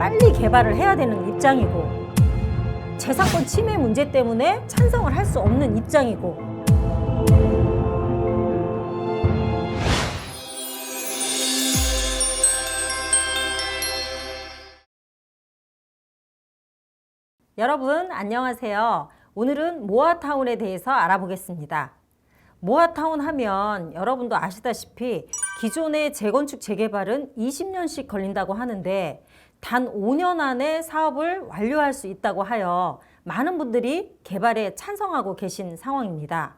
빨리 개발을 해야 되는 입장이고 재산권 침해 문제 때문에 찬성을 할 수 없는 입장이고 여러분 안녕하세요. 오늘은 모아타운에 대해서 알아보겠습니다. 모아타운 하면 여러분도 아시다시피 기존의 재건축 재개발은 20년씩 걸린다고 하는데 단 5년 안에 사업을 완료할 수 있다고 하여 많은 분들이 개발에 찬성하고 계신 상황입니다.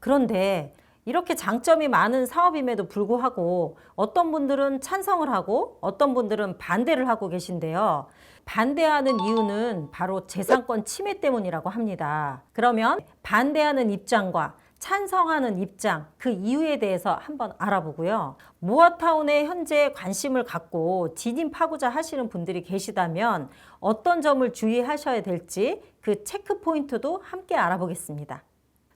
그런데 이렇게 장점이 많은 사업임에도 불구하고 어떤 분들은 찬성을 하고 어떤 분들은 반대를 하고 계신데요. 반대하는 이유는 바로 재산권 침해 때문이라고 합니다. 그러면 반대하는 입장과 찬성하는 입장, 그 이유에 대해서 한번 알아보고요. 모아타운에 현재 관심을 갖고 진입하고자 하시는 분들이 계시다면 어떤 점을 주의하셔야 될지 그 체크 포인트도 함께 알아보겠습니다.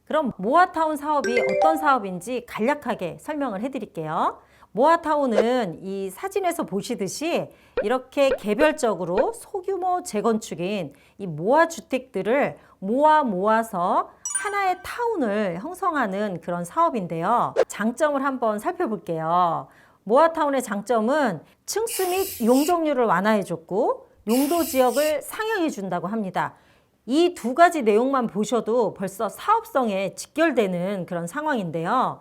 그럼 모아타운 사업이 어떤 사업인지 간략하게 설명을 해드릴게요. 모아타운은 이 사진에서 보시듯이 이렇게 개별적으로 소규모 재건축인 이 모아 주택들을 모아 모아서 하나의 타운을 형성하는 그런 사업인데요. 장점을 한번 살펴볼게요. 모아타운의 장점은 층수 및 용적률을 완화해줬고 용도 지역을 상향해 준다고 합니다. 이 두 가지 내용만 보셔도 벌써 사업성에 직결되는 그런 상황인데요.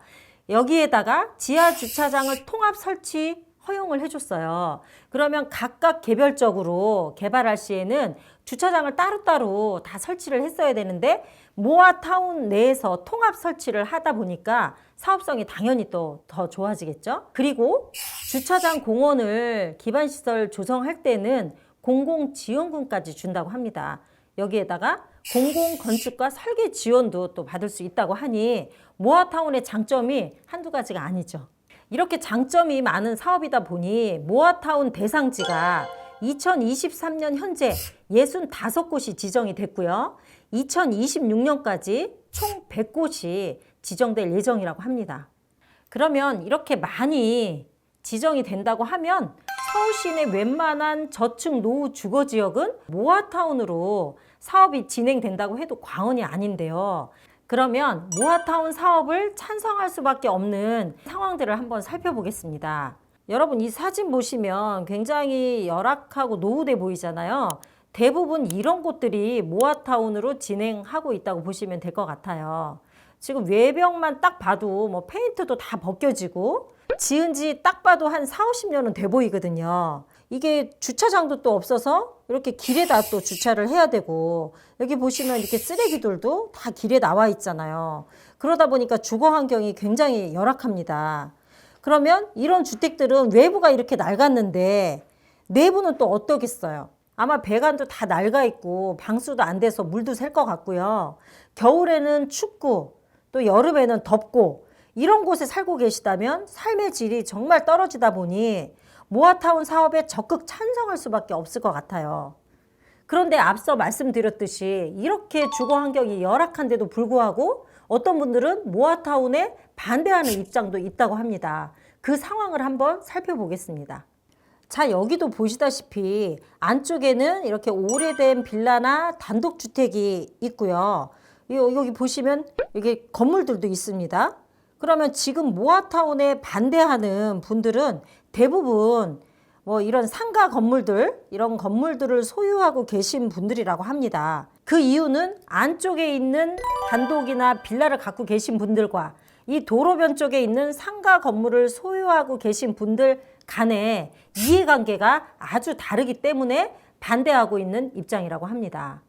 여기에다가 지하 주차장을 통합 설치 허용을 해줬어요. 그러면 각각 개별적으로 개발할 시에는 주차장을 따로따로 다 설치를 했어야 되는데 모아타운 내에서 통합 설치를 하다 보니까 사업성이 당연히 또 더 좋아지겠죠. 그리고 주차장 공원을 기반시설 조성할 때는 공공지원금까지 준다고 합니다. 여기에다가 공공건축과 설계 지원도 또 받을 수 있다고 하니 모아타운의 장점이 한두 가지가 아니죠. 이렇게 장점이 많은 사업이다 보니 모아타운 대상지가 2023년 현재 65곳이 지정이 됐고요. 2026년까지 총 100곳이 지정될 예정이라고 합니다. 그러면 이렇게 많이 지정이 된다고 하면 서울 시내 웬만한 저층 노후 주거 지역은 모아타운으로 사업이 진행된다고 해도 과언이 아닌데요. 그러면 모아타운 사업을 찬성할 수밖에 없는 상황들을 한번 살펴보겠습니다. 여러분 이 사진 보시면 굉장히 열악하고 노후돼 보이잖아요. 대부분 이런 곳들이 모아타운으로 진행하고 있다고 보시면 될 것 같아요. 지금 외벽만 딱 봐도 뭐 페인트도 다 벗겨지고 지은 지 딱 봐도 한 4, 50년은 돼 보이거든요. 이게 주차장도 또 없어서 이렇게 길에다 또 주차를 해야 되고 여기 보시면 이렇게 쓰레기들도 다 길에 나와 있잖아요. 그러다 보니까 주거 환경이 굉장히 열악합니다. 그러면 이런 주택들은 외부가 이렇게 낡았는데 내부는 또 어떠겠어요? 아마 배관도 다 낡아 있고 방수도 안 돼서 물도 셀 것 같고요. 겨울에는 춥고 또 여름에는 덥고 이런 곳에 살고 계시다면 삶의 질이 정말 떨어지다 보니 모아타운 사업에 적극 찬성할 수밖에 없을 것 같아요. 그런데 앞서 말씀드렸듯이 이렇게 주거 환경이 열악한데도 불구하고 어떤 분들은 모아타운에 반대하는 입장도 있다고 합니다. 그 상황을 한번 살펴보겠습니다. 자, 여기도 보시다시피 안쪽에는 이렇게 오래된 빌라나 단독주택이 있고요. 요- 여기 보시면 여기 건물들도 있습니다. 그러면 지금 모아타운에 반대하는 분들은 대부분 뭐 이런 상가 건물들, 이런 건물들을 소유하고 계신 분들이라고 합니다. 그 이유는 안쪽에 있는 단독이나 빌라를 갖고 계신 분들과 이 도로변 쪽에 있는 상가 건물을 소유하고 계신 분들 간의 이해관계가 아주 다르기 때문에 반대하고 있는 입장이라고 합니다.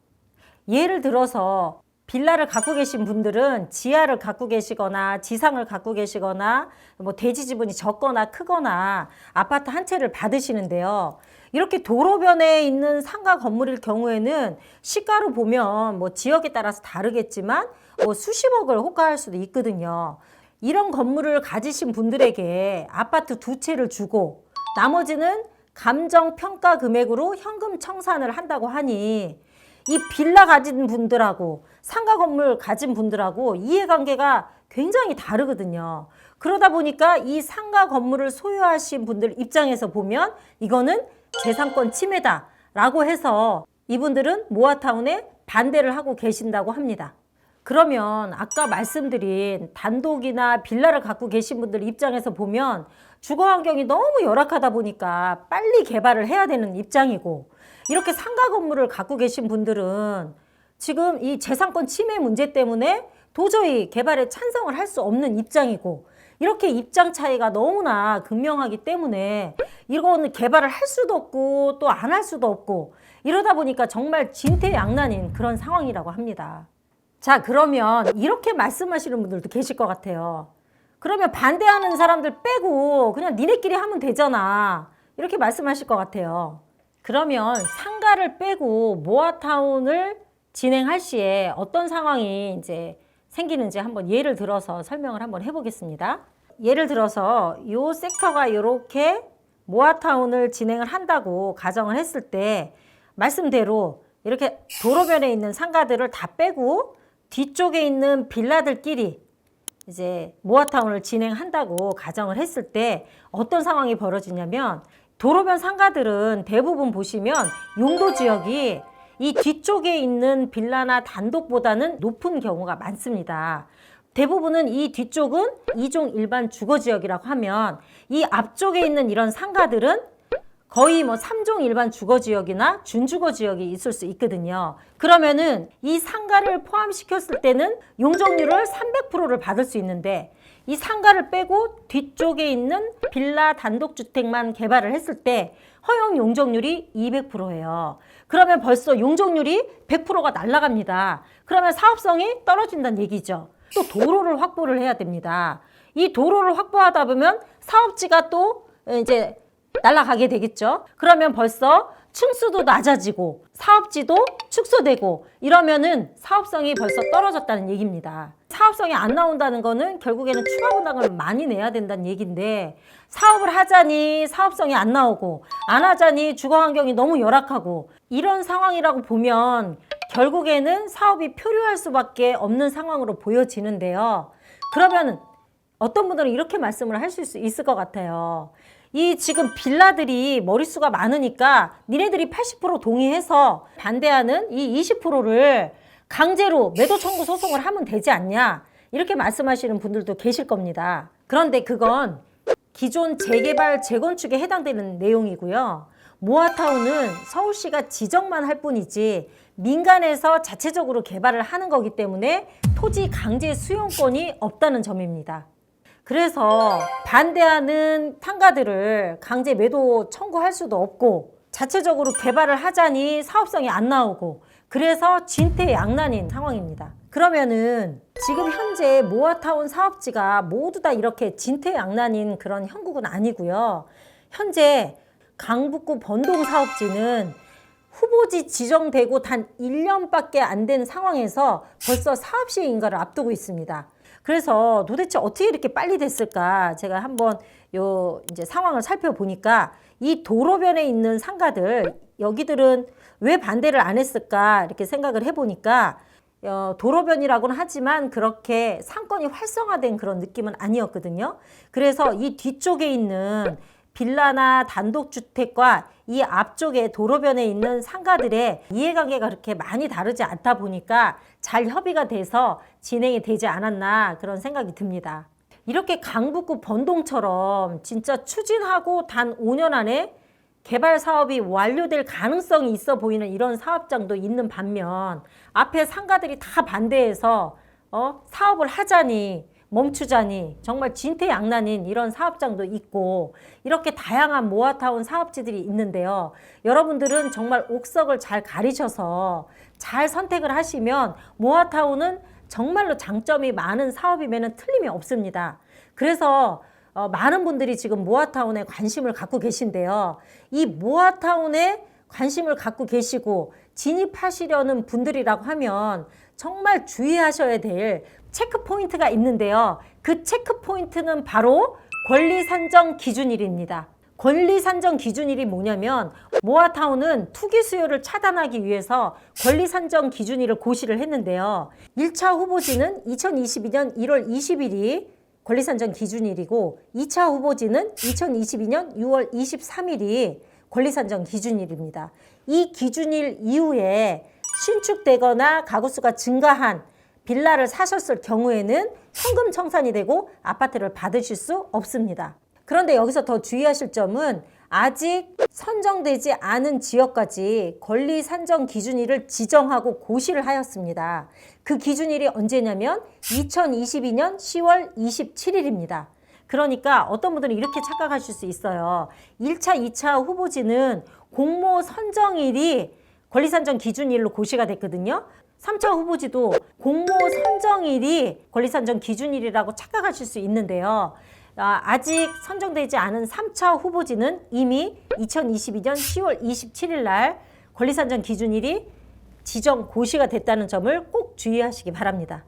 예를 들어서 빌라를 갖고 계신 분들은 지하를 갖고 계시거나 지상을 갖고 계시거나 뭐 대지 지분이 적거나 크거나 아파트 한 채를 받으시는데요. 이렇게 도로변에 있는 상가 건물일 경우에는 시가로 보면 뭐 지역에 따라서 다르겠지만 뭐 수십억을 호가할 수도 있거든요. 이런 건물을 가지신 분들에게 아파트 두 채를 주고 나머지는 감정 평가 금액으로 현금 청산을 한다고 하니 이 빌라 가진 분들하고 상가 건물 가진 분들하고 이해관계가 굉장히 다르거든요. 그러다 보니까 이 상가 건물을 소유하신 분들 입장에서 보면 이거는 재산권 침해다 라고 해서 이분들은 모아타운에 반대를 하고 계신다고 합니다. 그러면 아까 말씀드린 단독이나 빌라를 갖고 계신 분들 입장에서 보면 주거 환경이 너무 열악하다 보니까 빨리 개발을 해야 되는 입장이고 이렇게 상가 건물을 갖고 계신 분들은 지금 이 재산권 침해 문제 때문에 도저히 개발에 찬성을 할 수 없는 입장이고 이렇게 입장 차이가 너무나 극명하기 때문에 이거는 개발을 할 수도 없고 또 안 할 수도 없고 이러다 보니까 정말 진퇴양난인 그런 상황이라고 합니다. 자, 그러면 이렇게 말씀하시는 분들도 계실 것 같아요. 그러면 반대하는 사람들 빼고 그냥 니네끼리 하면 되잖아. 이렇게 말씀하실 것 같아요. 그러면 상가를 빼고 모아타운을 진행할 시에 어떤 상황이 이제 생기는지 한번 예를 들어서 설명을 한번 해보겠습니다. 예를 들어서 이 섹터가 이렇게 모아타운을 진행을 한다고 가정을 했을 때 말씀대로 이렇게 도로변에 있는 상가들을 다 빼고 뒤쪽에 있는 빌라들끼리 이제 모아타운을 진행한다고 가정을 했을 때 어떤 상황이 벌어지냐면 도로변 상가들은 대부분 보시면 용도 지역이 이 뒤쪽에 있는 빌라나 단독보다는 높은 경우가 많습니다. 대부분은 이 뒤쪽은 이종 일반 주거 지역이라고 하면 이 앞쪽에 있는 이런 상가들은 거의 뭐 3종 일반 주거 지역이나 준주거 지역이 있을 수 있거든요. 그러면은 이 상가를 포함시켰을 때는 용적률을 300%를 받을 수 있는데 이 상가를 빼고 뒤쪽에 있는 빌라 단독주택만 개발을 했을 때 허용 용적률이 200%예요. 그러면 벌써 용적률이 100%가 날아갑니다. 그러면 사업성이 떨어진다는 얘기죠. 또 도로를 확보를 해야 됩니다. 이 도로를 확보하다 보면 사업지가 또 이제 날아가게 되겠죠. 그러면 벌써 층수도 낮아지고 사업지도 축소되고 이러면은 사업성이 벌써 떨어졌다는 얘기입니다. 사업성이 안 나온다는 거는 결국에는 추가 분담을 많이 내야 된다는 얘기인데 사업을 하자니 사업성이 안 나오고 안 하자니 주거 환경이 너무 열악하고 이런 상황이라고 보면 결국에는 사업이 표류할 수밖에 없는 상황으로 보여지는데요. 그러면 어떤 분들은 이렇게 말씀을 하실 수 있을 것 같아요. 이 지금 빌라들이 머릿수가 많으니까 니네들이 80% 동의해서 반대하는 이 20%를 강제로 매도 청구 소송을 하면 되지 않냐 이렇게 말씀하시는 분들도 계실 겁니다. 그런데 그건 기존 재개발 재건축에 해당되는 내용이고요. 모아타운은 서울시가 지정만 할 뿐이지 민간에서 자체적으로 개발을 하는 거기 때문에 토지 강제 수용권이 없다는 점입니다. 그래서 반대하는 상가들을 강제 매도 청구할 수도 없고 자체적으로 개발을 하자니 사업성이 안 나오고 그래서 진퇴양난인 상황입니다. 그러면은 지금 현재 모아타운 사업지가 모두 다 이렇게 진퇴양난인 그런 형국은 아니고요. 현재 강북구 번동 사업지는 후보지 지정되고 단 1년밖에 안 된 상황에서 벌써 사업 시행 인가를 앞두고 있습니다. 그래서 도대체 어떻게 이렇게 빨리 됐을까? 제가 한번 요 이제 상황을 살펴보니까 이 도로변에 있는 상가들 여기들은 왜 반대를 안 했을까? 이렇게 생각을 해보니까 어, 도로변이라고는 하지만 그렇게 상권이 활성화된 그런 느낌은 아니었거든요. 그래서 이 뒤쪽에 있는 빌라나 단독주택과 이 앞쪽에 도로변에 있는 상가들의 이해관계가 그렇게 많이 다르지 않다 보니까 잘 협의가 돼서 진행이 되지 않았나 그런 생각이 듭니다. 이렇게 강북구 번동처럼 진짜 추진하고 단 5년 안에 개발 사업이 완료될 가능성이 있어 보이는 이런 사업장도 있는 반면 앞에 상가들이 다 반대해서 어, 사업을 하자니 멈추자니 정말 진퇴양난인 이런 사업장도 있고 이렇게 다양한 모아타운 사업지들이 있는데요. 여러분들은 정말 옥석을 잘 가리셔서 잘 선택을 하시면 모아타운은 정말로 장점이 많은 사업이면 틀림이 없습니다. 그래서 어, 많은 분들이 지금 모아타운에 관심을 갖고 계신데요. 이 모아타운에 관심을 갖고 계시고 진입하시려는 분들이라고 하면 정말 주의하셔야 될 체크 포인트가 있는데요. 그 체크 포인트는 바로 권리 산정 기준일입니다. 권리 산정 기준일이 뭐냐면 모아타운은 투기 수요를 차단하기 위해서 권리 산정 기준일을 고시를 했는데요. 1차 후보지는 2022년 1월 20일이 권리 산정 기준일이고 2차 후보지는 2022년 6월 23일이 권리 산정 기준일입니다. 이 기준일 이후에 신축되거나 가구수가 증가한 빌라를 사셨을 경우에는 현금 청산이 되고 아파트를 받으실 수 없습니다. 그런데 여기서 더 주의하실 점은 아직 선정되지 않은 지역까지 권리 산정 기준일을 지정하고 고시를 하였습니다. 그 기준일이 언제냐면 2022년 10월 27일입니다. 그러니까 어떤 분들은 이렇게 착각하실 수 있어요. 1차, 2차 후보지는 공모 선정일이 권리산정 기준일로 고시가 됐거든요. 3차 후보지도 공모 선정일이 권리산정 기준일이라고 착각하실 수 있는데요. 아, 아직 선정되지 않은 3차 후보지는 이미 2022년 10월 27일 날 권리산정 기준일이 지정 고시가 됐다는 점을 꼭 주의하시기 바랍니다.